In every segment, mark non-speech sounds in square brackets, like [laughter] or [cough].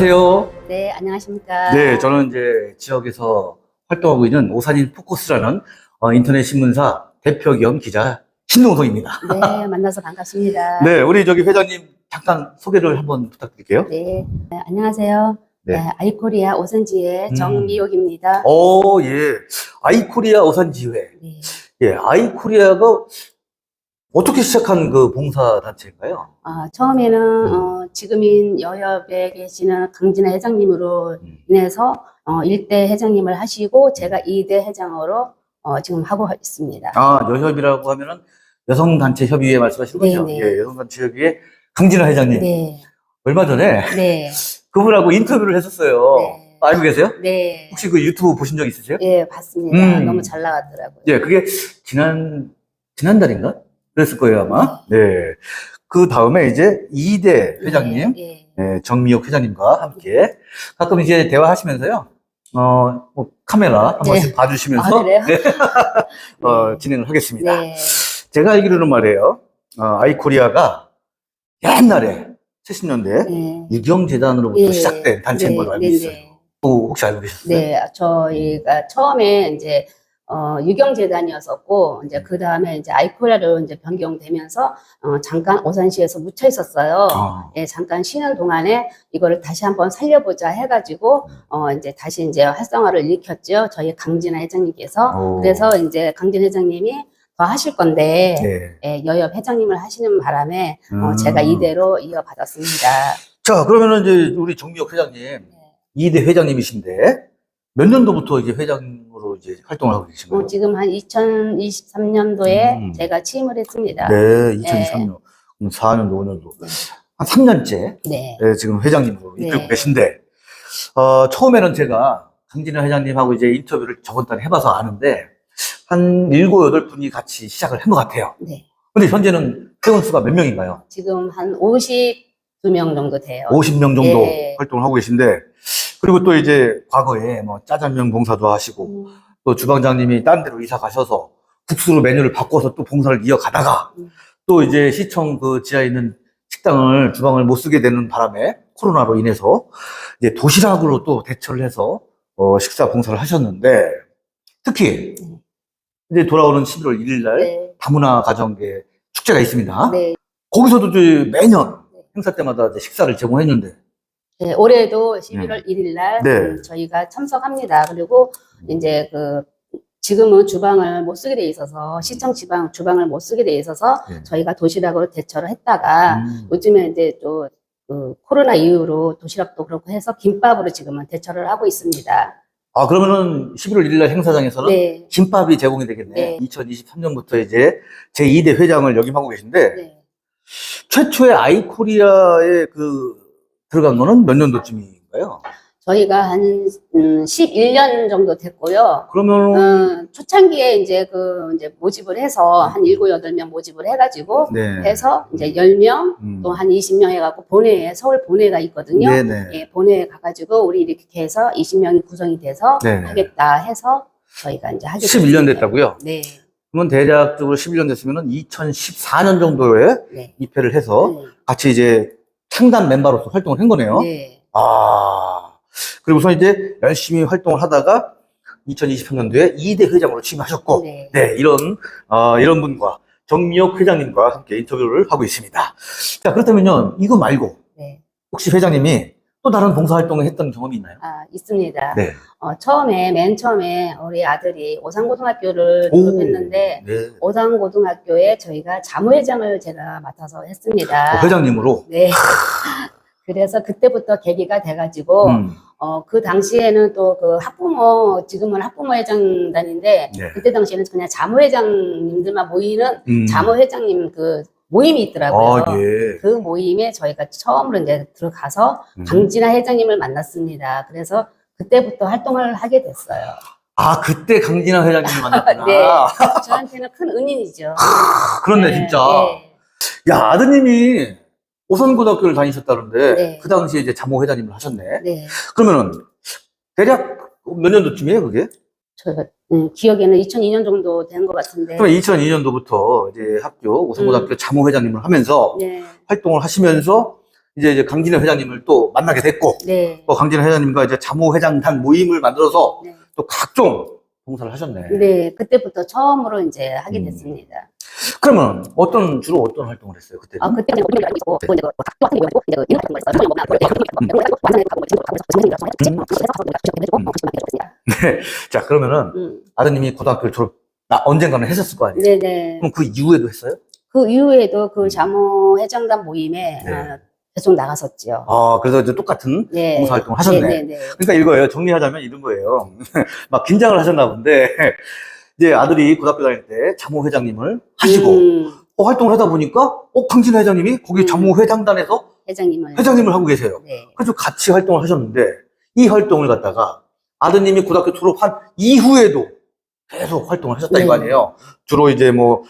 네, 안녕하세요. 네, 안녕하십니까. 네, 저는 이제 지역에서 활동하고 있는 오산인 포커스라는 어, 인터넷 신문사 대표 겸 기자 신동성입니다. 네, 만나서 반갑습니다. [laughs] 네, 우리 저기 회장님 잠깐 소개를 한번 부탁드릴게요. 네, 네, 안녕하세요. 네. 네, 아이코리아 오선지의 음. 정미옥입니다. 오, 예. 아이코리아 오산지회. 네. 예, 아이코리아가 어떻게 시작한 그 봉사단체인가요? 아, 처음에는 음. 어, 지금인 여협에 계시는 강진아 회장님으로 음. 인해서 어, 1대 회장님을 하시고 제가 2대 회장으로 어, 지금 하고 있습니다. 아, 여협이라고 하면은 여성단체 협의회 말씀하시는 거죠? 네, 네. 예, 여성단체 협의회 강진아 회장님. 네, 얼마 전에 네, [laughs] 그분하고 인터뷰를 했었어요. 네. 알고 계세요? 네. 혹시 그 유튜브 보신 적 있으세요? 예, 봤습니다. 음. 너무 잘 나왔더라고요. 예, 그게 지난, 지난달인가? 그랬을 거예요, 아마. 네. 그 다음에 이제 이대 회장님, 예, 예. 네, 정미옥 회장님과 함께 가끔 이제 대화하시면서요, 어, 뭐 카메라 한 네. 번씩 봐주시면서 아, 그래요? 네, [laughs] 어, 진행을 하겠습니다. 네. 제가 알기로는 말이에요, 어, 아이코리아가 옛날에 70년대 네. 유경재단으로부터 예. 시작된 단체인 네, 걸로 알고 네, 있어요. 네. 또 혹시 알고 계셨어요? 네, 저희가 처음에 이제 어, 유경재단이었었고 이제 그 다음에 이제 아이코리아로 이제 변경되면서 어, 잠깐 오산시에서 묻혀 있었어요. 아, 예, 잠깐 쉬는 동안에 이거를 다시 한번 살려보자 해가지고 어, 이제 다시 이제 활성화를 일으켰죠. 저희 강진아 회장님께서 오. 그래서 이제 강진 회장님이 더 하실 건데 네. 예, 여협 회장님을 하시는 바람에 어, 음. 제가 이대로 이어받았습니다. 자, 그러면은 이제 우리 정미혁 회장님, 네. 이대 회장님이신데, 몇 년도부터 이제 회장으로 이제 활동을 하고 계신 거예요? 어, 지금 한 2023년도에 음. 제가 취임을 했습니다. 네, 2023년. 그럼 4년도, 5년도. 네. 한 3년째 네. 지금 회장님으로 네. 이끌고 계신데, 어, 처음에는 제가 강진호 회장님하고 이제 인터뷰를 저번 달에 해봐서 아는데, 한 7, 8분이 같이 시작을 한 것 같아요. 네. 근데 현재는 회원수가 몇 명인가요? 지금 한 52명 정도 돼요. 50명 정도 예. 활동을 하고 계신데, 그리고 또 이제 과거에 뭐 짜장면 봉사도 하시고, 음, 또 주방장님이 딴 데로 이사 가셔서 국수로 메뉴를 바꿔서 또 봉사를 이어가다가 음. 또 이제 시청 그 지하에 있는 식당을 주방을 못 쓰게 되는 바람에 코로나로 인해서 이제 도시락으로 또 대처를 해서 어, 식사 봉사를 하셨는데 특히 음. 이제 돌아오는 11월 1일 날 네. 다문화 가정계 축제가 있습니다. 네. 거기서도 매년 네. 행사 때마다 이제 식사를 제공했는데 네, 올해도 11월 1일 날 네. 음, 저희가 참석합니다. 그리고 이제 그 지금은 주방을 못 쓰게 돼 있어서 시청 지방 주방을 못 쓰게 돼 있어서 네. 저희가 도시락으로 대처를 했다가 음. 요즘에 이제 또 그 코로나 이후로 도시락도 그렇고 해서 김밥으로 지금은 대처를 하고 있습니다. 아 그러면은 11월 1일 날 행사장에서는 네. 김밥이 제공이 되겠네. 네. 2023년부터 이제 제 2대 회장을 역임하고 계신데 네. 최초의 아이코리아에 그 들어간 거는 몇 년도쯤인가요? 저희가 한 음, 11년 정도 됐고요. 그러면 음, 초창기에 이제 그 이제 모집을 해서 한 7, 8명 모집을 해가지고 네. 해서 이제 10명 음. 또한 20명 해갖고 본회에 서울 본회가 있거든요. 네네. 예, 본회에 가가지고 우리 이렇게 해서 20명이 구성이 돼서 네네. 하겠다 해서 저희가 이제 하게 11년 됐습니다. 됐다고요? 네, 그러면 대략적으로 11년 됐으면은 2014년 정도에 네, 입회를 해서 네, 같이 이제 창단 멤버로서 활동을 한 거네요. 네, 아. 그리고서 이제 열심히 활동을 하다가 2023년도에 2대 회장으로 취임하셨고 네. 네, 이런, 어, 이런 분과 정미혁 회장님과 함께 인터뷰를 하고 있습니다. 자, 그렇다면요, 이거 말고, 네. 혹시 회장님이 또 다른 봉사활동을 했던 경험이 있나요? 아, 있습니다. 네. 어, 처음에, 맨 처음에 우리 아들이 오산고등학교를 오. 졸업했는데, 네. 오산고등학교에 저희가 자무회장을 제가 맡아서 했습니다. 어, 회장님으로. 네. [laughs] 그래서 그때부터 계기가 돼가지고, 음, 어, 그 당시에는 또 그 학부모, 지금은 학부모 회장단인데, 네. 그때 당시에는 그냥 자무회장님들만 모이는 음. 자무회장님 그 모임이 있더라고요. 아, 예. 그 모임에 저희가 처음으로 이제 들어가서 음. 강진아 회장님을 만났습니다. 그래서 그때부터 활동을 하게 됐어요. 아, 그때 강진아 회장님을 만났구나. [laughs] 네. 저한테는 큰 은인이죠. 아, 그렇네, 진짜. 네. 야, 아드님이 오산고등학교를 다니셨다는데, 네. 그 당시에 이제 자모 회장님을 하셨네. 네. 그러면은, 대략 몇 년도쯤이에요, 그게? 저 음, 기억에는 2002년 정도 된 것 같은데. 그러면 2002년도부터 이제 학교, 오성고등학교 자모 회장님을 하면서 네. 활동을 하시면서 이제, 이제 강진호 회장님을 또 만나게 됐고, 네. 또 강진호 회장님과 이제 자모 회장단 모임을 만들어서 네. 또 각종 봉사를 하셨네. 네, 그때부터 처음으로 이제 하게 음. 됐습니다. 그러면 어떤, 주로 어떤 활동을 했어요, 그때? 아, 그때 는 우리가 알고 있고, 그 이제 뭐 각도 같은 게 있고, 이제 이런 같은 거 있어요. 뭐나 그럴 때 완전히 가고 지금 가고 있어서 진행이라서 했지. 그래서 해주고 음. 했습니다. 자, 그러면은 음. 아드님이 고등학교를 졸업, 나, 언젠가는 했었을 거 아니에요? 네네. 그럼 그 이후에도 했어요? 그 이후에도 그 자모 회장단 모임에 네. 어, 계속 나갔었죠. 아, 그래서 이제 똑같은 네. 봉사활동을 하셨네. 네 네 네. 그러니까 이거예요. 정리하자면 이런 거예요. [laughs] 막 긴장을 하셨나 본데, 이제 아들이 고등학교 다닐 때 자모 회장님을 하시고, 음, 어, 활동을 하다 보니까, 어, 강진 회장님이 거기 음. 자모 회장단에서 회장님을. 회장님을 하고 계세요. 네. 그래서 같이 활동을 하셨는데, 이 활동을 갖다가 아드님이 고등학교 졸업한 이후에도 계속 활동을 하셨다 네. 이거 아니에요. 주로 이제 뭐,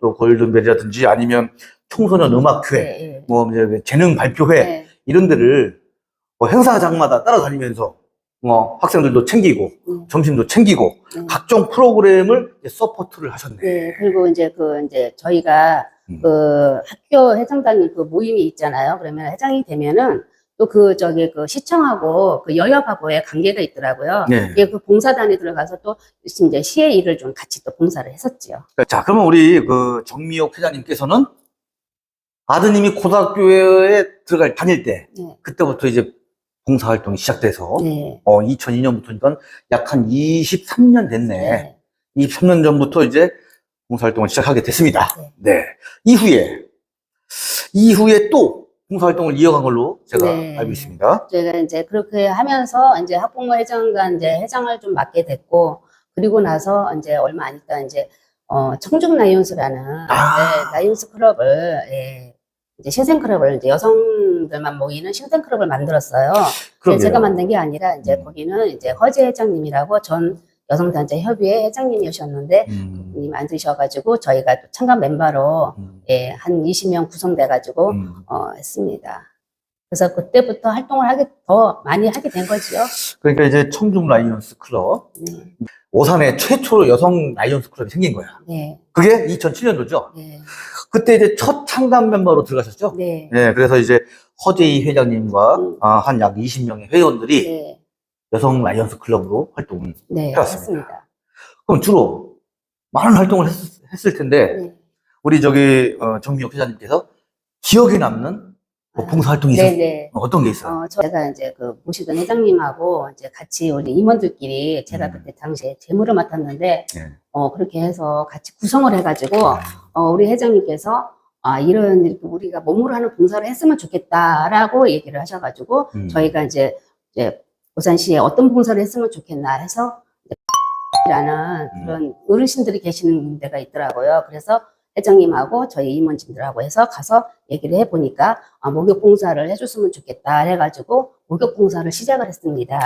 또 골든벨이라든지 아니면 청소년 음악회, 네. 네. 뭐 이제 재능 발표회, 네. 이런 데를 뭐 행사장마다 따라다니면서 뭐 학생들도 챙기고 음. 점심도 챙기고 네. 각종 프로그램을 서포트를 하셨네. 네, 그리고 이제 그 이제 저희가 음. 그 학교 회장단 그 모임이 있잖아요. 그러면 회장이 되면은 또 그 저기 그 시청하고 그 여협하고의 관계가 있더라고요. 네. 그 봉사단에 들어가서 또 이제 시의 일을 좀 같이 또 봉사를 했었죠. 자, 그러면 우리 그 정미옥 회장님께서는 아드님이 고등학교에 들어갈 다닐 때 네. 그때부터 이제 봉사 활동이 시작돼서 네. 어 2002년부터니까 약 한 23년 됐네. 네. 23년 전부터 이제 봉사 활동을 시작하게 됐습니다. 네. 네. 이후에 이후에 또 봉사 활동을 이어간 걸로 제가 네. 알고 있습니다. 제가 이제 그렇게 하면서 이제 학부모 회장단 이제 회장을 좀 맡게 됐고 그리고 나서 이제 얼마 안 있다 이제 어 청중 라이온스라는 아. 네, 라이온스 클럽을 예, 이제 신생 클럽을 이제 여성들만 모이는 신생 클럽을 만들었어요. 그러게요. 제가 만든 게 아니라 이제 음. 거기는 이제 허재 회장님이라고 전 여성단체 협의회 회장님이셨는데 음, 이 만드셔가지고 저희가 또 참가 멤버로 음, 예, 한 20명 구성돼가지고 음. 어, 했습니다. 그래서 그때부터 활동을 하게 더 많이 하게 된 거지요. 그러니까 이제 청중 라이온스 클럽 네, 오산에 최초로 여성 라이온스 클럽이 생긴 거야. 네, 그게 2007년도죠. 네, 그때 이제 첫 창단 멤버로 들어가셨죠. 네, 네, 그래서 이제 허재희 회장님과 음. 한약 20명의 회원들이 네, 여성 라이온스 클럽으로 활동을. 네, 해왔습니다. 했습니다. 그럼 주로 많은 활동을 했, 을 텐데 네. 우리 저기 어, 정미혁 회장님께서 기억에 남는 뭐 아, 봉사 활동이 네, 있어요. 네. 어떤 게 있어요? 어, 제가 이제 그 모시던 회장님하고 이제 같이 우리 임원들끼리 제가 음. 그때 당시에 재무를 맡았는데, 네. 어, 그렇게 해서 같이 구성을 해가지고, 아, 어, 우리 회장님께서 아, 이런 이렇게 우리가 몸으로 하는 봉사를 했으면 좋겠다라고 얘기를 하셔가지고, 음. 저희가 이제, 이제 부산시에 어떤 봉사를 했으면 좋겠나 해서, 라는 음. 그런 어르신들이 계시는 데가 있더라고요. 그래서 회장님하고 저희 임원진들하고 해서 가서 얘기를 해보니까 아, 목욕 봉사를 해줬으면 좋겠다 해가지고 목욕 봉사를 시작을 했습니다.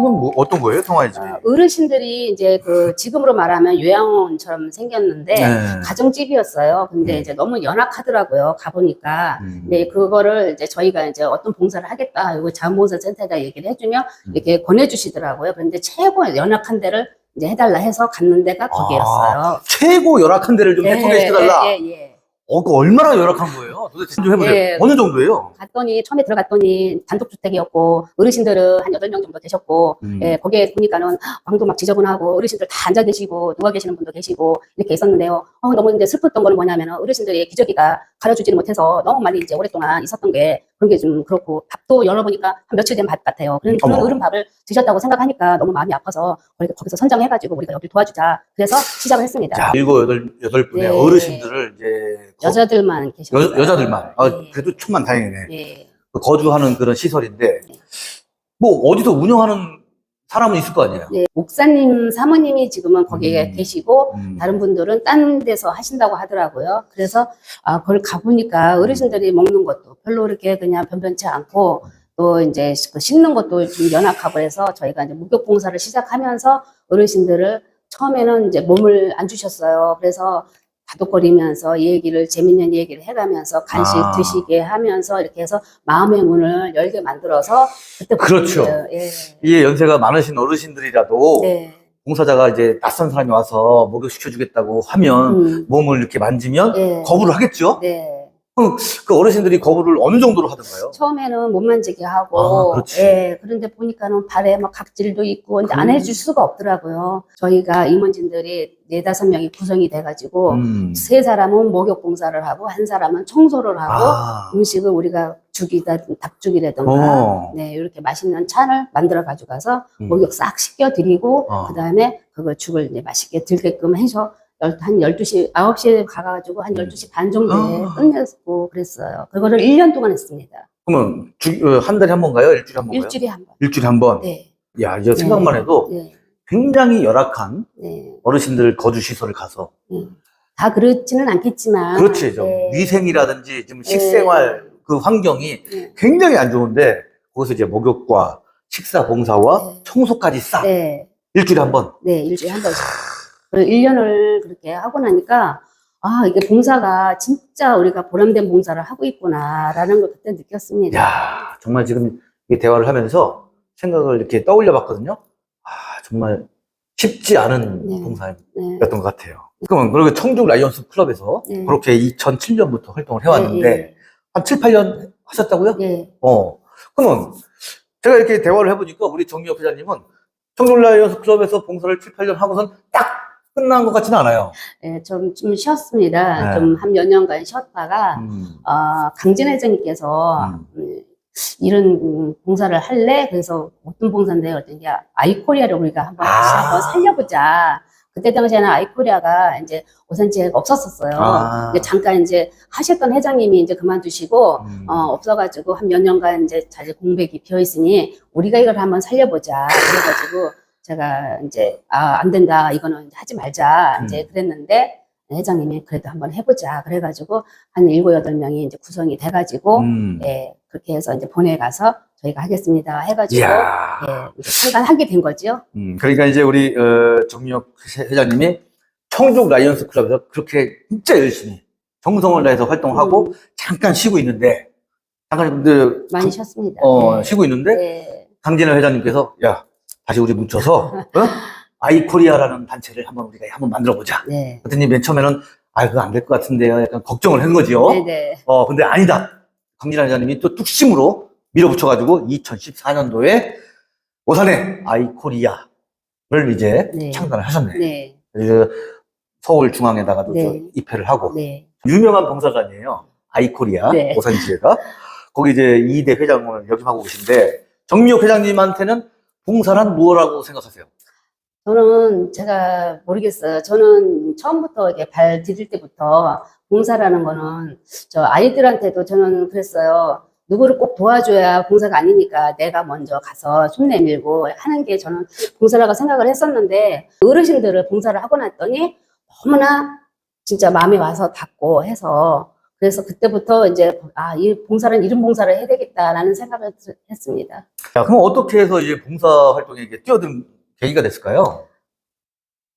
그건 뭐 어떤 거예요, 통화의 집이? 어, 어르신들이 이제 그 지금으로 말하면 요양원처럼 생겼는데 네. 가정집이었어요. 근데 음. 이제 너무 연약하더라고요. 가보니까. 음. 네, 그거를 이제 저희가 이제 어떤 봉사를 하겠다. 이거 자원봉사 센터에다 얘기를 해주면 음. 이렇게 권해주시더라고요. 그런데 최고 연약한 데를 이제 해달라 해서 갔는 데가 거기였어요. 최고 열악한 데를 아, 좀 예, 소개시켜달라. 예, 예, 예. 어, 그 얼마나 열악한 거예요? 도대체 좀 해보세요. 예. 어느 정도예요? 갔더니 처음에 들어갔더니 단독주택이었고 어르신들은 한 여덟 명 정도 계셨고 음. 예, 거기에 보니까는 방도 막 지저분하고 어르신들 다 앉아 계시고 누워 계시는 분도 계시고 이렇게 있었는데요. 어, 너무 이제 슬펐던 거는 뭐냐면 어르신들의 기저귀가 가려주지를 못해서 너무 많이 이제 오랫동안 있었던 게 그런 게 좀 그렇고 밥도 열어보니까 한 며칠 된 밥 같아요. 그런, 그런 어머. 어른 밥을 드셨다고 생각하니까 너무 마음이 아파서 거기서 선정해가지고 우리가 여기 도와주자. 그래서 시작을 했습니다. 자, 일곱, 여덟, 여덟 분의 네. 어르신들을 이제. 거- 여자들만 계셨어요. 여, 자들만 아, 네. 그래도 천만 다행이네. 예. 거주하는 그런 시설인데, 뭐, 어디서 운영하는 사람은 있을 거 아니에요? 네, 목사님, 사모님이 지금은 거기에 음. 계시고 음. 다른 분들은 딴 데서 하신다고 하더라고요. 그래서 아, 그걸 가보니까 어르신들이 먹는 것도 별로 이렇게 그냥 변변치 않고 또 이제 그 씻는 것도 좀 연약하고 해서 저희가 이제 목욕 봉사를 시작하면서 어르신들을 처음에는 이제 몸을 안 주셨어요. 그래서 다독거리면서 얘기를 재밌는 얘기를 해가면서 간식 아. 드시게 하면서 이렇게 해서 마음의 문을 열게 만들어서 그때 그렇죠. 예. 이게 연세가 많으신 어르신들이라도 네. 봉사자가 이제 낯선 사람이 와서 목욕 시켜주겠다고 하면 음. 몸을 이렇게 만지면 예. 거부를 하겠죠? 네. 그럼 그 어르신들이 거부를 어느 정도로 하던가요? 처음에는 못 만지게 하고, 아, 그렇지. 예, 그런데 보니까는 발에 막 각질도 있고, 근데 안 그- 해줄 수가 없더라고요. 저희가 임원진들이 네 다섯 명이 구성이 돼가지고, 음. 세 사람은 목욕 봉사를 하고, 한 사람은 청소를 하고, 아. 음식을 우리가 죽이다, 닭죽이라던가, 어. 네, 이렇게 맛있는 찬을 만들어 가져가서 음. 목욕 싹 씻겨 드리고, 어. 그 다음에 그걸 죽을 이제 맛있게 들게끔 해서 열- 한 12시, 9시에 가가지고 한 12시 반 정도에 아. 끝냈고 그랬어요. 그거를 1년 동안 했습니다. 그러면 주, 어, 한 달에 한 번 가요? 일주일에 한 번 가요? 일주일에 한 번. 일주일에 한 번. 네. 야, 이제 생각만 해도 네. 굉장히 열악한 네. 어르신들 거주 시설을 가서 네. 다 그렇지는 않겠지만. 그렇지, 좀 네. 위생이라든지 좀 식생활 그 환경이 네. 굉장히 안 좋은데 거기서 이제 목욕과 식사 봉사와 네. 청소까지 싹 네. 일주일에 한 번. 네. 일주일에 한 번씩. 1년을 그렇게 하고 나니까, 아, 이게 봉사가 진짜 우리가 보람된 봉사를 하고 있구나라는 걸 그때 느꼈습니다. 야, 정말 지금 이 대화를 하면서 생각을 이렇게 떠올려 봤거든요. 아, 정말 쉽지 않은 네. 봉사였던 네. 것 같아요. 그러면 그리고 청주 라이온스 클럽에서 네. 그렇게 2007년부터 활동을 해왔는데 네. 한 7, 8년 하셨다고요? 네. 어. 그러면 제가 이렇게 대화를 해보니까 우리 정미혁 회장님은 청주 라이온스 클럽에서 봉사를 7, 8년 하고선 딱 끝난 것 같지는 않아요. 네, 좀, 좀 쉬었습니다. 네. 좀 한 몇 년간 쉬었다가, 음. 어, 강진 회장님께서 음. 음, 이런 음, 봉사를 할래? 그래서 어떤 봉사인데요? 그랬더니 야, 아이코리아를 우리가 한번 아. 다시 한번 살려보자. 그때 당시에는 아이코리아가 이제 오산지가 없었었어요. 아. 잠깐 이제 하셨던 회장님이 이제 그만두시고 음. 어, 없어가지고 한 몇 년간 이제 자리 공백이 비어 있으니 우리가 이걸 한번 살려보자. 그래가지고 제가 이제 아, 안 된다. 이거는 하지 말자. 이제 음. 그랬는데 회장님이 그래도 한번 해보자. 그래가지고 한 일곱 여덟 명이 이제 구성이 돼가지고 음. 예, 그렇게 해서 이제 보내가서 저희가 하겠습니다. 해가지고 이야. 예, 상관하게 된 거죠. 음, 그러니까 이제 우리 어, 정미혁 회장님이 청주 라이온스 클럽에서 그렇게 진짜 열심히 정성을 다해서 활동하고 음, 잠깐 쉬고 있는데 잠깐 근데 많이 쉬었습니다. 어, 네. 쉬고 있는데 네. 강진호 회장님께서 야 다시 우리 뭉쳐서 어? 아이코리아라는 단체를 한번 우리가 한번 만들어 보자. 네. 그랬더니 맨 처음에는 아 그거 안 될 것 같은데요. 약간 걱정을 한 거지요. 네네. 어 근데 아니다. 강진호 회장님이 또 뚝심으로 밀어붙여가지고 2014년도에 오산에 아이코리아를 이제 네. 창단을 하셨네. 네. 그래서 서울 중앙에다가도 네. 저 입회를 하고 네. 유명한 봉사관이에요. 아이코리아 네. 오산지회가 거기 이제 이대 회장을 역임하고 계신데 정미혁 회장님한테는 봉사란 무엇라고 생각하세요? 저는 제가 모르겠어요. 저는 처음부터 이렇게 발 디딜 때부터 봉사라는 거는 저 아이들한테도 저는 그랬어요. 누구를 꼭 도와줘야 봉사가 아니니까 내가 먼저 가서 손 내밀고 하는 게 저는 봉사라고 생각을 했었는데 어르신들을 봉사를 하고 났더니 너무나 진짜 마음에 와서 닿고 해서 그래서 그때부터 이제 아, 이 봉사는 이런 봉사를 해야 되겠다라는 생각을 했습니다. 자, 그럼 어떻게 해서 이제 봉사 활동에 뛰어든 계기가 됐을까요?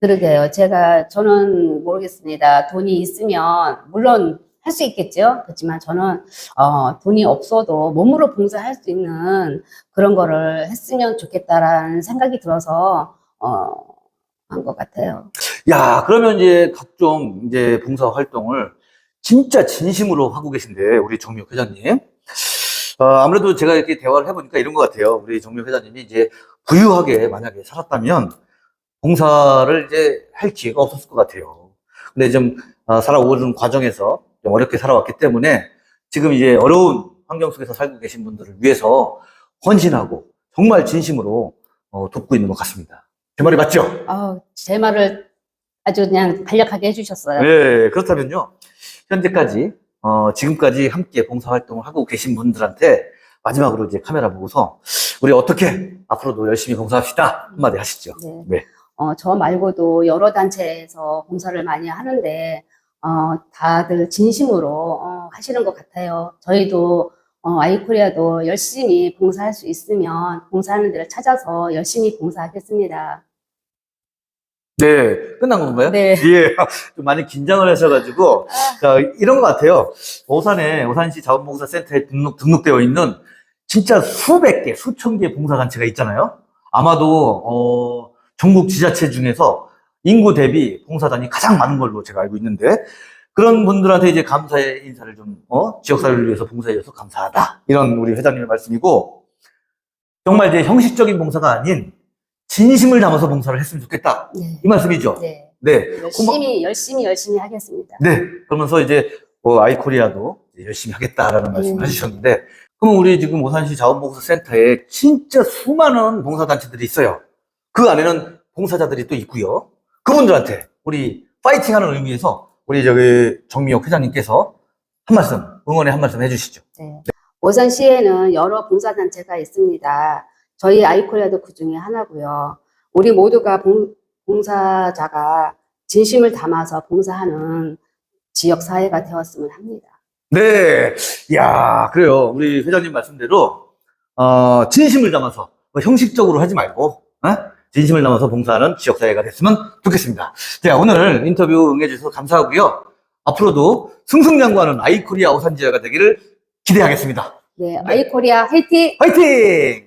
그러게요. 제가, 저는 모르겠습니다. 돈이 있으면, 물론 할 수 있겠죠. 그렇지만 저는, 어, 돈이 없어도 몸으로 봉사할 수 있는 그런 거를 했으면 좋겠다라는 생각이 들어서, 어, 한 것 같아요. 야, 그러면 이제 각종 이제 봉사 활동을 진짜 진심으로 하고 계신데, 우리 정미혁 회장님. 어, 아무래도 제가 이렇게 대화를 해보니까 이런 것 같아요. 우리 정미혁 회장님이 이제 부유하게 만약에 살았다면 봉사를 이제 할 기회가 없었을 것 같아요. 근데 좀 어, 살아오는 과정에서 좀 어렵게 살아왔기 때문에 지금 이제 어려운 환경 속에서 살고 계신 분들을 위해서 헌신하고 정말 진심으로 어, 돕고 있는 것 같습니다. 제 말이 맞죠? 아, 제 말을 아주 그냥 간략하게 해주셨어요. 네, 그렇다면요. 현재까지, 어, 지금까지 함께 봉사활동을 하고 계신 분들한테 마지막으로 이제 카메라 보고서 우리 어떻게 앞으로도 열심히 봉사합시다. 한마디 하시죠. 네. 네. 어, 저 말고도 여러 단체에서 봉사를 많이 하는데, 어, 다들 진심으로, 어, 하시는 것 같아요. 저희도, 어, 아이코리아도 열심히 봉사할 수 있으면 봉사하는 데를 찾아서 열심히 봉사하겠습니다. 네, 끝난 건가요? 네. [laughs] 예, 좀 많이 긴장을 하셔가지고, 자, 이런 것 같아요. 오산에, 오산시 자원봉사 센터에 등록, 등록되어 있는 진짜 수백 개, 수천 개 봉사단체가 있잖아요. 아마도, 어, 전국 지자체 중에서 인구 대비 봉사단이 가장 많은 걸로 제가 알고 있는데, 그런 분들한테 이제 감사의 인사를 좀, 어, 지역사회를 위해서 봉사해줘서 감사하다. 이런 우리 회장님의 말씀이고, 정말 이제 형식적인 봉사가 아닌 진심을 담아서 봉사를 했으면 좋겠다. 네. 이 말씀이죠? 네. 네. 열심히, 열심히, 열심히 하겠습니다. 네. 그러면서 이제 뭐 아이코리아도 열심히 하겠다라는 말씀을 음. 해주셨는데, 그럼 우리 지금 오산시 자원봉사센터에 진짜 수많은 봉사단체들이 있어요. 그 안에는 봉사자들이 또 있고요. 그분들한테 우리 파이팅 하는 의미에서 우리 저기 정미혁 회장님께서 한 말씀, 응원의 한 말씀 해주시죠. 네. 오산시에는 여러 봉사단체가 있습니다. 저희 아이코리아도 그 중에 하나고요. 우리 모두가 봉, 봉사자가 진심을 담아서 봉사하는 지역 사회가 되었으면 합니다. 네. 야 그래요. 우리 회장님 말씀대로, 어, 진심을 담아서, 뭐 형식적으로 하지 말고, 어? 진심을 담아서 봉사하는 지역 사회가 됐으면 좋겠습니다. 자, 오늘 인터뷰 응해주셔서 감사하고요. 앞으로도 승승장구하는 아이코리아 오산지아가 되기를 기대하겠습니다. 네, 아이코리아 화이팅! 화이팅!